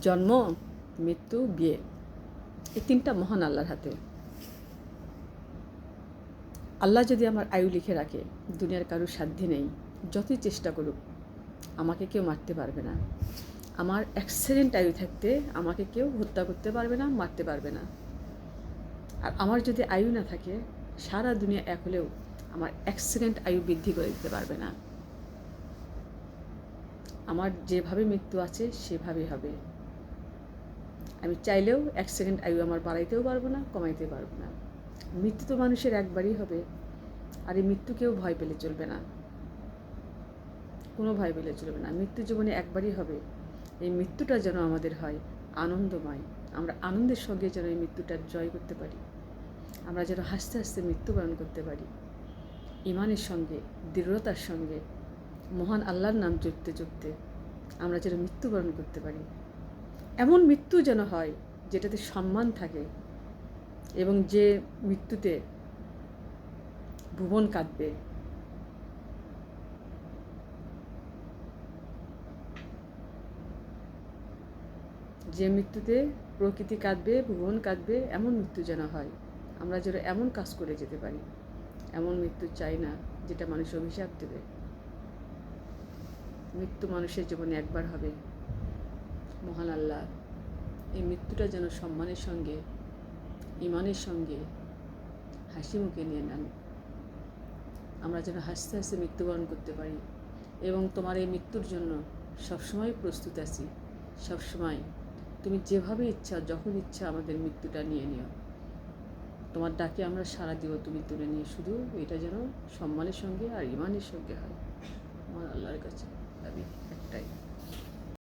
জন্ম, মৃত্যু, বিয়ে। এই তিনটা মহান আল্লাহর হাতে। আল্লাহ যদি আমার আয়ু লিখে রাখে, দুনিয়ার কারোর সাধ্যে নেই, যতই চেষ্টা করুক, আমাকে কেউ মারতে পারবে না। আমার অ্যাক্সিডেন্ট আয়ু থাকতে আমাকে কেউ হত্যা করতে পারবে না, মারতে পারবে না। আর আমার যদি আয়ু না থাকে, সারা দুনিয়া এক হলেও আমার অ্যাক্সিডেন্ট আয়ু বৃদ্ধি করে দিতে পারবে না। আমার যেভাবে মৃত্যু আছে, সেভাবেই হবে। আমি চাইলেও এক সেকেন্ড আয়ু আমার বাড়াইতেও পারব না, কমাইতে পারব না। মৃত্যু তো মানুষের একবারই হবে, আর এই মৃত্যুকেও ভয় পেলে চলবে না। কোনো ভয় পেলে চলবে না। মৃত্যু জীবনে একবারই হবে। এই মৃত্যুটা যেন আমাদের হয়, আনন্দময়। আমরা আনন্দের সঙ্গে যেন এই মৃত্যুটা জয় করতে পারি। আমরা যেন হাসতে হাসতে মৃত্যুবরণ করতে পারি। ইমানের সঙ্গে, দৃঢ়তার সঙ্গে, মহান আল্লাহর নাম জপতে জপতে আমরা যেন মৃত্যুবরণ করতে পারি। এমন মৃত্যু যেন হয়, যেটাতে সম্মান থাকে এবং যে মৃত্যুতে ভুবন কাঁদবে। যে মৃত্যুতে প্রকৃতি কাঁদবে, ভুবন কাঁদবে, এমন মৃত্যু যেন হয়। আমরা যেন এমন কাজ করে যেতে পারি। এমন মৃত্যু চাই না, যেটা মানুষ অভিশাপ দেবে। মৃত্যু মানুষের জীবনে একবার হবে। এই মৃত্যুটা যেন সম্মানের সঙ্গে, ইমানের সঙ্গে হাসি মুখে নিয়ে নেন। আমরা যেন হাসতে হাসতে মৃত্যুবরণ করতে পারি এবং তোমার এই মৃত্যুর জন্য সবসময় প্রস্তুত আছি। সবসময়। তুমি যেভাবে ইচ্ছা, যখন ইচ্ছা আমাদের মৃত্যুটা নিয়ে নিও। তোমার ডাকে আমরা সারা দিব, তুমি তুলে নিয়ে শুধু এটা যেন সম্মানের সঙ্গে আর ইমানের সঙ্গে হয়। আমার আল্লাহর কাছে দাবি একটাই।